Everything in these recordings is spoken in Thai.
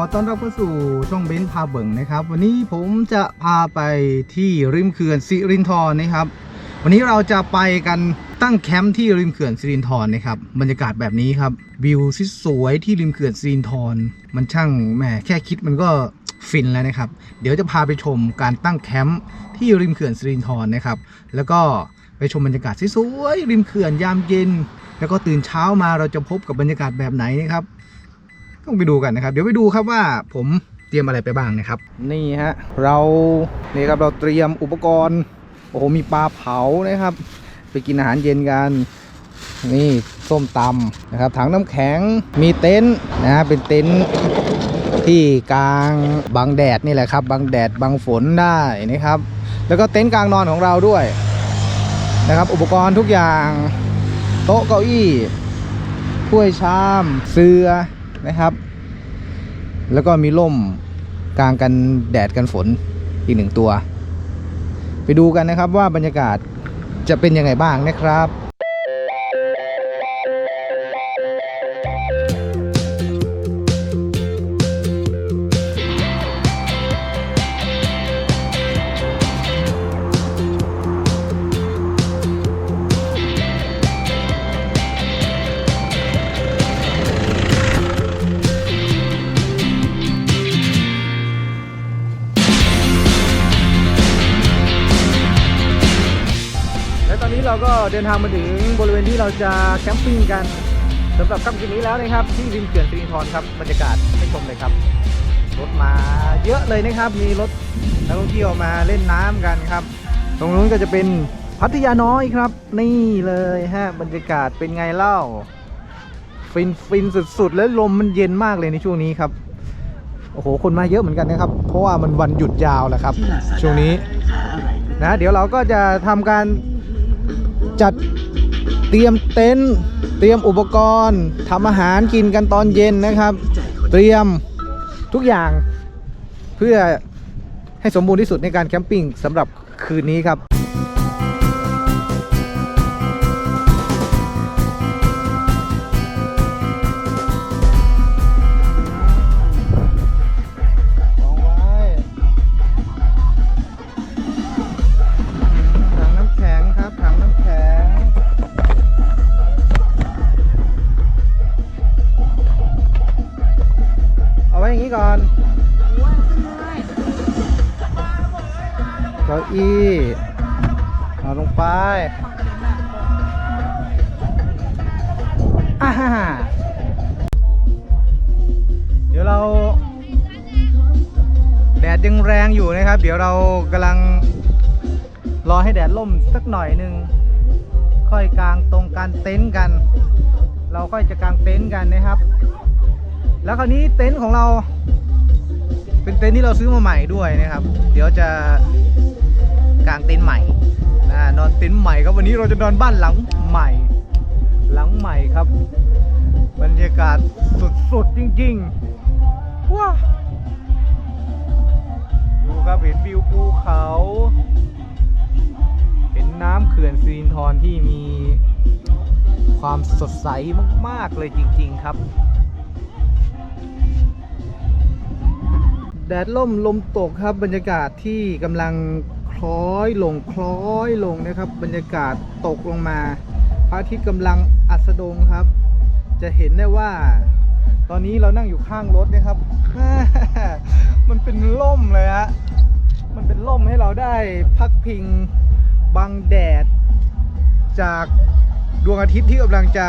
อต้อนรับเข้าสู่ช่องเบนพาเบิ่งนะครับ วันนี้ผมจะพาไปที่ริมเขื่อนสิรินธรนะครับ วันนี้เราจะไปกันตั้งแคมป์ที่ริมเขื่อนสิรินธรนะครับบรรยากาศแบบนี้ครับวิวที่สวยที่ริมเขื่อนสิรินธรมันช่างแหมแค่คิดมันก็ฟินแล้วนะครับ เดี๋ยวจะพาไปชมการตั้งแคมป์ที่ริมเขื่อนสิรินธรนะครับ แล้วก็ไปชมบรรยากาศสวยๆริมเขื่อนยามเย็น แล้วก็ตื่นเช้ามาเราจะพบกับบรรยากาศแบบไหนนะครับ ต้องไปดูกันนะครับ เดี๋ยวไปดูครับว่าผมเตรียมอะไรไปบ้างนะครับ นี่ฮะเรานี่ครับเราเตรียมอุปกรณ์โอ้โหมีปลาเผานะครับ ไปกินอาหารเย็นกันนี่ส้มตำนะครับถังน้ำแข็งมีเต็นท์นะฮะเป็นเต็นท์ที่กลางบังแดดนี่แหละครับบังแดดบังฝนได้นะครับ แล้วก็เต็นท์กลางนอนของเราด้วยนะครับ อุปกรณ์ทุกอย่าง โต๊ะเก้าอี้ถ้วยชาม เสือ นะครับ แล้วก็มีร่มกลางกันแดดกันฝนอีกหนึ่งตัว ไปดูกันนะครับว่าบรรยากาศจะเป็นยังไงบ้างนะครับ เราก็เดินทางมาถึงบริเวณที่เราจะแคมปิ้งกันสำหรับค่ำคืนนี้แล้วนะครับ ที่ริมเขื่อนสิรินธรครับบรรยากาศให้ชมเลยครับรถมาเยอะเลยนะครับ มีรถนักท่องเที่ยวมาเล่นน้ำกันครับ ตรงนู้นก็จะเป็นพัทยาน้อยครับ นี่เลยฮะบรรยากาศเป็นไงเล่า ฟินฟินสุดๆ และลมมันเย็นมากเลยในช่วงนี้ครับ โอ้โห คนมาเยอะเหมือนกันนะครับ เพราะว่ามันวันหยุดยาวแหละครับ ช่วงนี้นะ เดี๋ยวเราก็จะทำการ จัดเตรียมเต็นท์เตรียมอุปกรณ์ทำอาหารกินกันตอนเย็นนะครับ เตรียมทุกอย่างเพื่อให้สมบูรณ์ที่สุดในการแคมปิ้งสำหรับคืนนี้ครับ ดยังแรงอยู่นะครับ เดี๋ยวเรากำลังรอให้แดดล่มสักหน่อยหนึ่งค่อยกางตรงการเต็นท์กัน เราค่อยจะกางเต็นท์กันนะครับ แล้วคราวนี้เต็นท์ของเรา เป็นเต็นท์ที่เราซื้อมาใหม่ด้วยนะครับ เดี๋ยวจะกางเต็นท์ใหม่นะนอนเต็นท์ใหม่ครับวันนี้เราจะนอนบ้านหลังใหม่ หลังใหม่ครับ บรรยากาศสุดๆจริงๆว้า ครับ เห็นวิวภูเขา เห็นน้ำเขื่อนซีรินทรที่มีความสดใสมาก ๆ เลยจริง ๆ ครับ แดดล่มลมตกครับบรรยากาศที่กำลังคล้อยลงคล้อยลงนะครับ บรรยากาศตกลงมาพระอาทิตย์กำลังอัสดงครับ จะเห็นได้ว่า ตอนนี้เรานั่งอยู่ข้างรถนะครับ มันเป็นร่มเลยฮะ มันเป็นร่มให้เราได้พักพิงบังแดด จากดวงอาทิตย์ที่กำลังจะ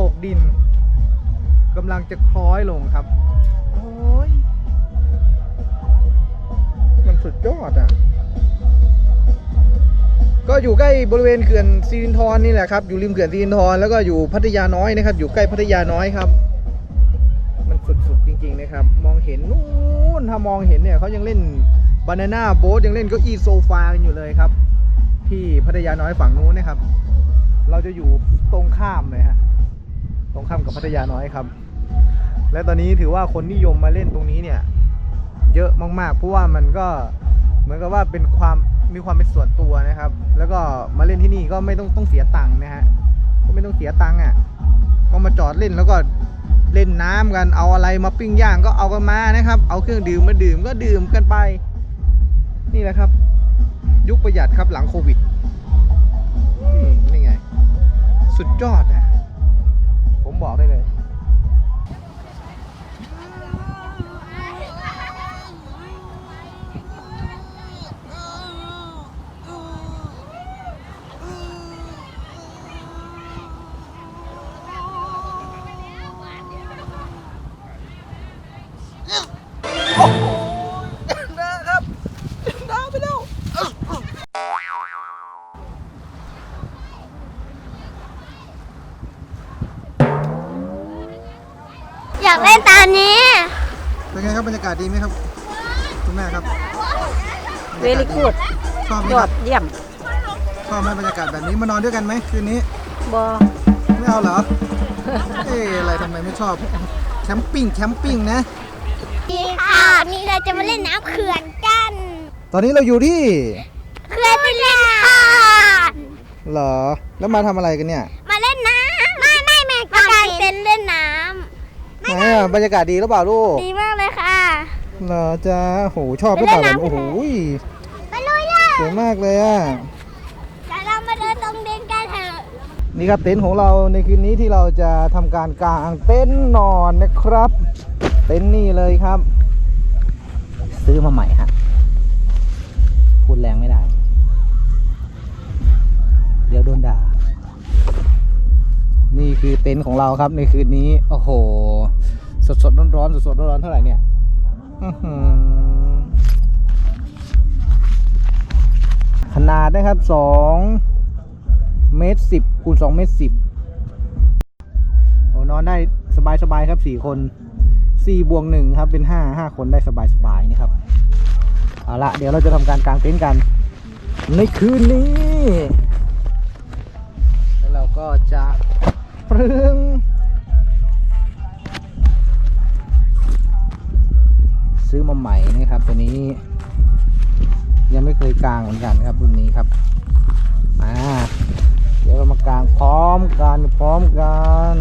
ตกดินกำลังจะคล้อยลงครับ โอ้ย มันสุดยอดอะ ก็อยู่ใกล้บริเวณเขื่อนซีรินทรนี่แหละครับ อยู่ริมเขื่อนซีรินทรแล้วก็อยู่พัทยาน้อยนะครับ อยู่ใกล้พัทยาน้อยครับ ห็นนู่นถ้ามองเห็นเนี่ยเขายังเล่นบานาน่าโบ๊ทยังเล่นเก้าอี้โซฟากันอยู่เลยครับ ที่พัทยาน้อยฝั่งนู้นนะครับ เราจะอยู่ตรงข้ามเลยฮะตรงข้ามกับพัทยาน้อยครับ และตอนนี้ถือว่าคนนิยมมาเล่นตรงนี้เนี่ย เยอะมากๆเพราะว่ามันก็เหมือนกับว่าเป็นความมีความเป็นส่วนตัวนะครับ แล้วก็มาเล่นที่นี่ก็ไม่ต้องต้องเสียตังค์นะฮะก็ไม่ต้องเสียตังค์อะก็มาจอดเล่นแล้วก็ เล่นน้ำกันเอาอะไรมาปิ้งย่างก็เอากันมานะครับ เอาเครื่องดื่มมาดื่มก็ดื่มกันไป นี่แหละครับ ยุคประหยัดครับหลังโควิดนี่ไง สุดยอดนะ ผมบอกได้เลยากเล่นตานี้ เป็นไงครับบรรยากาศดีไหมครับ คุณแม่ครับเวลิกูดชอบไหมยคอรัดบเยี่ยมชอบไหมบรรยากาศแบบนี้มานอนด้วยกันไหมคืนนี้ บอไม่เอาเหรอ เอ๊ะอะไรทำไมไม่ชอบ แคมปิ้งแคมปิ้งนะ ดีค่ะนี่เราจะมาเล่นน้ำเขื่อนกันตอนนี้เราอยู่ที่ เขื่อนที่เล่นค่ะเหรอ แล้วมาทำอะไรกันเนี่ย มาเล่นน้ำไม่ไม่แม่กางเต็นท์เล่นน้ ไหน อะบรรยากาศดีหรือเปล่าลูกำดีมากเลยค่ะเหรอจ้าโหชอบหรือเปล่าไปเล่นแบบน้ำโอ้โหไปเลยอะสวยมากเลยอะเดี๋ยวเรามาเดินตรงเดินกันเถอะนี่ครับเต็นท์ของเราในคืนนี้ที่เราจะทำการกางเต็นท์นอนนะครับ เต็นท์นี่เลยครับ ซื้อมาใหม่ฮะพูดแรงไม่ได้ เดี๋ยวโดนด่า นี่คือเต็นท์ของเราครับในคืนนี้ โอ้โห สดสดร้อนร้อนสดสดร้อนร้อนเท่าไหร่เนี่ยขนาดนะครับสองเมตรสิบคูณสองเมตรสิบโอ้นอนได้สบายสบายครับสี่คนสี่บวกหนึ่งครับเป็นห้าห้าคนได้สบายสบายนี่ครับเอาละเดี๋ยวเราจะทำการกางเต็นท์กัน ในคืนนี้ แล้วเราก็จะึงซื้อมาใหม่นะครับ ตัวนี้ ยังไม่เคยกลางเหมือนกันครับรุ่นนี้ครับอ่าเดี๋ยวเรามากางพร้อมกันพร้อมกัน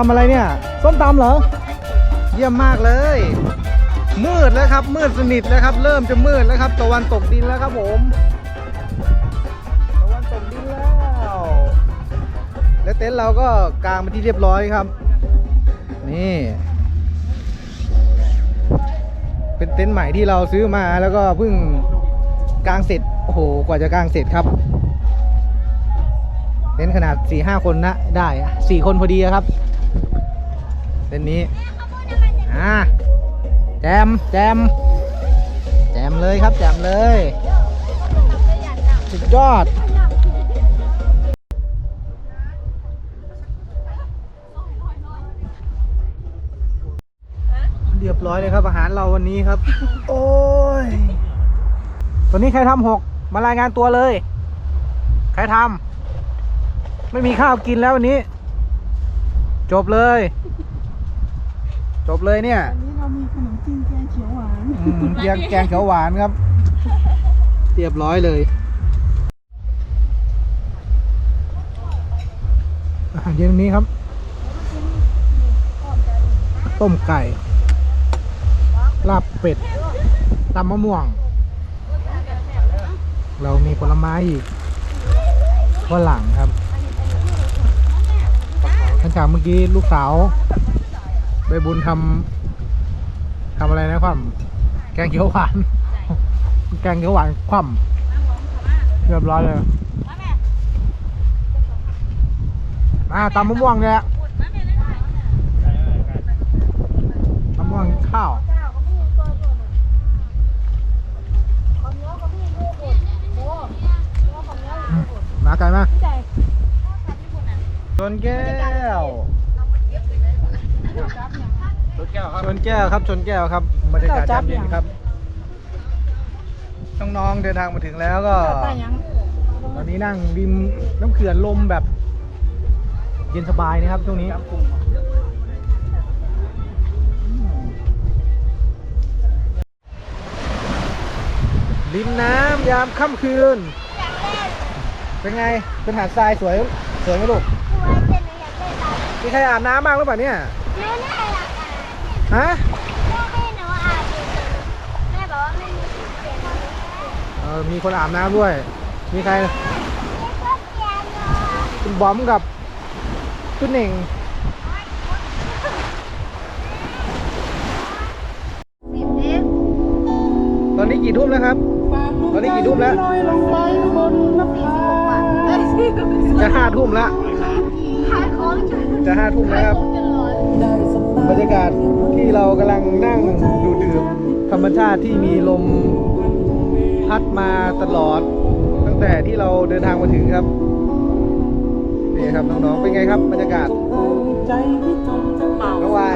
ำตำอะไรเนี่ย ส้มตำเหรอ เยี่ยมมากเลย มืดแล้วครับ มืดสนิทแล้วครับ เริ่มจะมืดแล้วครับตะวันตกดินแล้วครับผมตะวันตกดินแล้วและเต็นท์เราก็กางเป็นที่เรียบร้อยครับ นี่ เป็นเต็นท์ใหม่ที่เราซื้อมาแล้วก็เพิ่งกางเสร็จโอ้โหกว่าจะกางเสร็จครับเต็นท์ขนาด4ี่ห้าคนนะได้สี่คนพอดีครับ เต็นนี้อ่าแจมแจมแจมเลยครับแจมเลยสุดยอดเรียบร้อยเลยครับอาหารเราวันนี้ครับ โอ้ยตัวนี้ใครทำหกมารายงานตัวเลย ใครทำไม่มีข้าวกินแล้ววันนี้ จบเลย จบเลยเนี่ยวันนี้เรามีขนมจีนแกงเขียวหวานอืมแกงแกงเขียวหวานครับ เรียบร้อยเลยอาหารเย็นวันนี้ครับ ต้มไก่ ลาบเป็ดตำมะม่วง เรามีผลไม้อีกฝรั่งครับหลังจากเมื่อกี้ลูกสาว ใบบุญทำทำอะไรนะคว่ำแกงเขียวหวาน แกงเขียวหวานคว่ำเรียบร้อยเลยมาตำมะม่วงเนี่ยตำมะม่วงข้าวมาไกลมากจนนแก้ว รถแก้วครับชนแก้วครับชนแก้วครับบรรยากาศยามเย็นครับน้องๆเดินทางมาถึงแล้วก็ตายังตอนนี้นั่งริมน้ำเขื่อนลมแบบ เย็นสบายนะครับช่วงนี้ริมน้ำยามค่ำคืน เป็นไงเป็นหาดทรายสวยสวยไหมลูกสวยแต่หนูอยากเล่นตามมีใครอาบน้ำบ้างหรือเปล่าเนี่ย แม่แม่อยากอ่านฮะแม่ให้หนูอ่านอยู่แม่บอกว่าไม่มีที่เขียนเลยเออมีคนอาบน้ำด้วย มีใครก็เขียนเนาะคุณบอมกับคุณเหน่ง สิบเอ็ดตอนนี้กี่ทุ่มแล้วครับ ตอนนี้กี่ทุ่มแล้ว ลอยลงไปบนนภาเอ้ยจะห้าทุ่มแล้ว ขายของเฉยจะห้าทุ่มแล้วครับจนร้อนได้ส บายบรรยากาศที่เรากำลังนั่งดูดื่มธรรมชาติที่มีลมพัดมาตลอด ตั้งแต่ที่เราเดินทางมาถึงครับนี่ครับน้องๆเป็นไงครับบรรยากาศใจที่จมจะเมาน้องวาย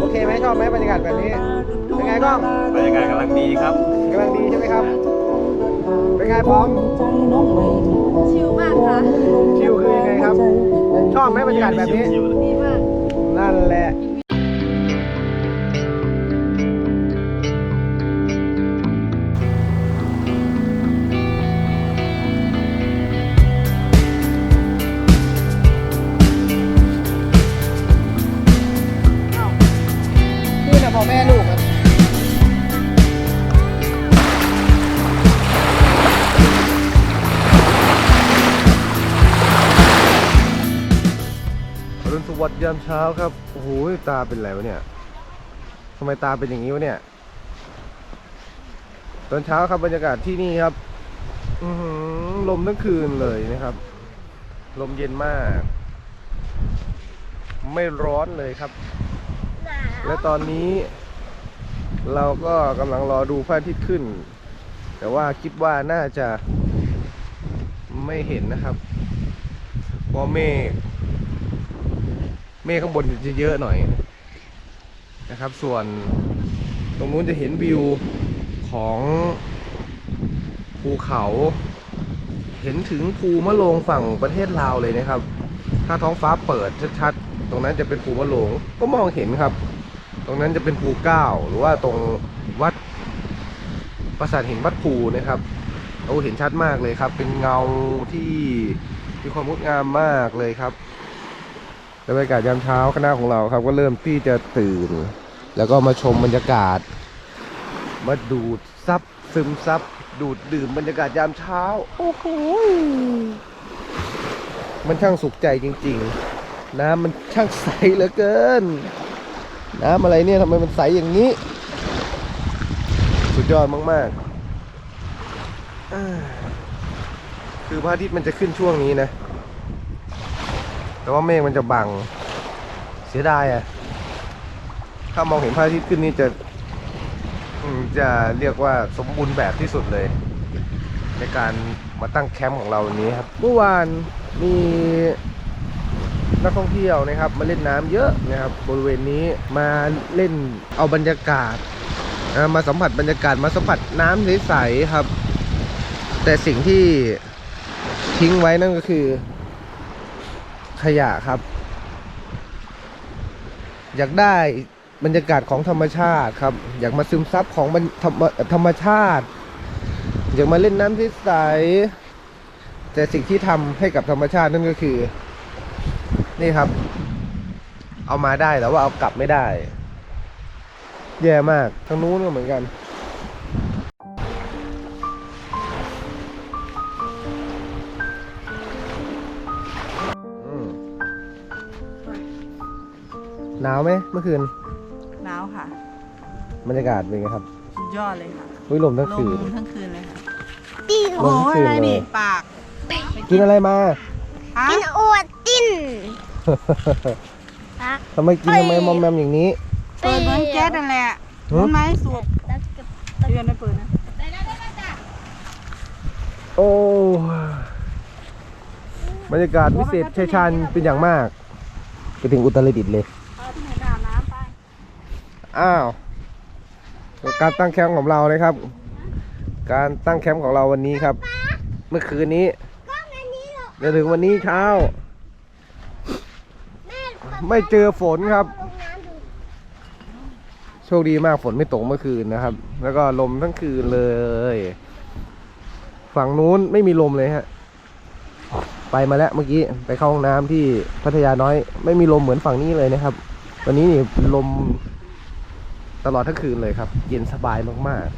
โอเคไหมชอบไหมบรรยากาศแบบนี้ เป็นไงกล้องบรรยากาศกำลังดีครับกำลังดีใช่ไหมครับ เป็นไงพร้อมใจน้องไม่ชิลมากค่ะชิลคือยังไงครับ ชอบไหมบรรยากาศแบบนี้ดีมาก นั่นแหละ ยามเช้าครับ โอ้โห ตาเป็นไรวะเนี่ยทำไมตาเป็นอย่างนี้วะเนี่ย ตอนเช้าครับบรรยากาศที่นี่ครับ อือหือลมทั้งคืนเลยนะครับ ลมเย็นมาก ไม่ร้อนเลยครับ และตอนนี้ เราก็กำลังรอดูพระอาทิตย์ขึ้น แต่ว่าคิดว่าน่าจะไม่เห็นนะครับเพราะเมฆ เมฆข้างบนจะเยอะหน่อยนะครับ ส่วนตรงนู้นจะเห็นวิวของภูเขา เห็นถึงภูมะโรงฝั่งประเทศลาวเลยนะครับ ถ้าท้องฟ้าเปิดชัดๆ ตรงนั้นจะเป็นภูมะโรงก็มองเห็นครับ ตรงนั้นจะเป็นภูเก้าหรือว่าตรงวัดปราสาทหินวัดภูนะครับเราเห็นชัดมากเลยครับ เป็นเงาที่มีความงดงามมากเลยครับ บรรยากาศยามเช้าคณะของเราครับ ก็เริ่มที่จะตื่น แล้วก็มาชมบรรยากาศ มาดูดซับซึมซับดูดดื่มบรรยากาศยามเช้า โอ้โหมันช่างสุขใจจริง ๆ น้ำมันช่างใสเหลือเกิน น้ำอะไรเนี่ยทำไมมันใสอย่างนี้ สุดยอดมากๆคือพระอาทิตย์มันจะขึ้นช่วงนี้นะ แต่ว่าเมฆมันจะบัง เสียดายอะถ้ามองเห็นพระอาทิตย์ขึ้นนี่จะจะเรียกว่าสมบูรณ์แบบที่สุดเลย ในการมาตั้งแคมป์ของเราวันนี้ครับ เมื่อวานมีนักท่องเที่ยวนะครับ มาเล่นน้ำเยอะนะครับ บริเวณนี้มาเล่นเอาบรรยากาศมาสัมผัสบรรยากาศมาสัมผัสน้ำใสๆครับ แต่สิ่งที่ทิ้งไว้นั่นก็คือ ขยะครับ อยากได้บรรยากาศของธรรมชาติครับ อยากมาซึมซับของธรรมธรรมชาติ อยากมาเล่นน้ำที่ใสแต่สิ่งที่ทำให้กับธรรมชาตินั่นก็คือ นี่ครับ เอามาได้แต่ว่าเอากลับไม่ได้ แย่มากทางนู้นก็เหมือนกัน หนาวไหมเมื่อคืนหนาวค่ะ บรรยากาศเป็นไงครับสุดยอดเลยค่ะวิลมทั้งลคืน มทั้งคืนเลยค่ะปิ้วลมทั้งคืนอะไรเลนี่ยปากกินอะไรมา ฮะกินอวดติ้นฮะทำไมกินทำไมมอมแมมอย่างนี้เปิดเหมือนแก๊สนั่นแหละหือรู้ไหมสูบแล้วก็เดือนไม่เปิดนะโอ้บรรยากาศวิเศษชัยชาญเป็นอย่างมาก ไปถึงอุตรดิตถ์เลย เอาที่ไหนดาวน้ำไป อ้าวการตั้งแคมป์ของเรานะครับ การตั้งแคมป์ของเราวันนี้ครับ เมื่อคืนนี้หรอจนถึงวันนี้เช้า ไม่เจอฝนครับ โชคดีมากฝนไม่ตกเมื่อคืนนะครับ แล้วก็ลมทั้งคืนเลย ฝั่งนู้นไม่มีลมเลยฮะ ไปมาแล้วเมื่อกี้ไปเข้าห้องน้ำที่พัทยาน้อย ไม่มีลมเหมือนฝั่งนี้เลยนะครับ วันนี้นี่ลม ตลอดทั้งคืนเลยครับ เย็นสบายมากๆ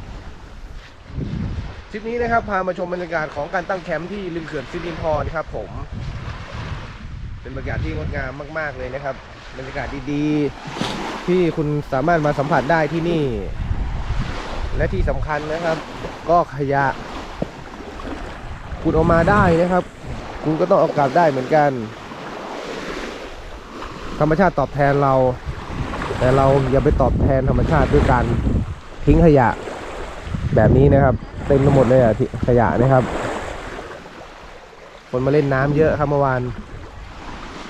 ทริปนี้นะครับพามาชมบรรยากาศของการตั้งแคมป์ที่ริมเขื่อนซิลินทรนะครับผม เป็นบรรยากาศที่งดงามมาก ๆเลยนะครับ บรรยากาศดีๆ ที่คุณสามารถมาสัมผัสได้ที่นี่ และที่สำคัญนะครับ ก็ขยะคุณเอามาได้นะครับ คุณก็ต้องเอากลับได้เหมือนกัน ธรรมชาติตอบแทนเรา แต่เราอย่าไปตอบแทนธรรมชาติด้วยการทิ้งขยะแบบนี้นะครับ เต็มไปหมดเลยอะขยะนะครับ คนมาเล่นน้ำเยอะครับเมื่อวาน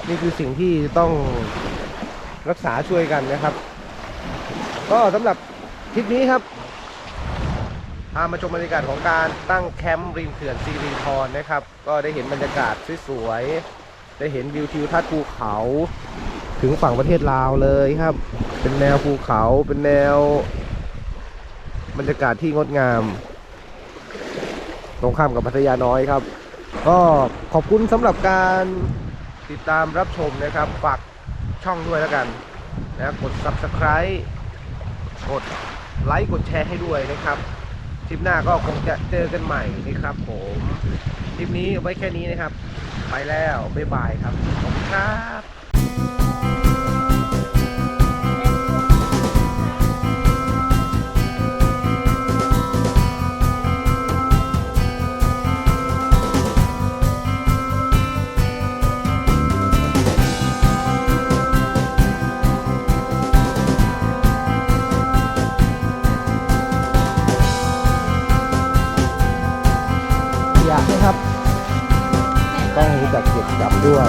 นี่คือสิ่งที่ต้องรักษาช่วยกันนะครับ ก็สำหรับทริปนี้ครับพามาชมบรรยากาศของการตั้งแคมป์ริมเขื่อนซีรีทรนะครับ ก็ได้เห็นบรรยากาศสวยๆได้เห็นวิวทิวทัศน์ภูเขา ถึงฝั่งประเทศลาวเลยครับ เป็นแนวภูเขาเป็นแนวบรรยากาศที่งดงาม ตรงข้ามกับพัทยาน้อยครับ ก็ขอบคุณสำหรับการติดตามรับชมนะครับ ฝากช่องด้วยแล้วกันนะกด subscribe กดไลค์กดแชร์ให้ด้วยนะครับทริปหน้าก็คงจะเจอกันใหม่นะครับผมทริปนี้เอาไว้แค่นี้นะครับ ไปแล้ว บ๊ายบายครับ ขอบคุณครับ เก็บจับด้วย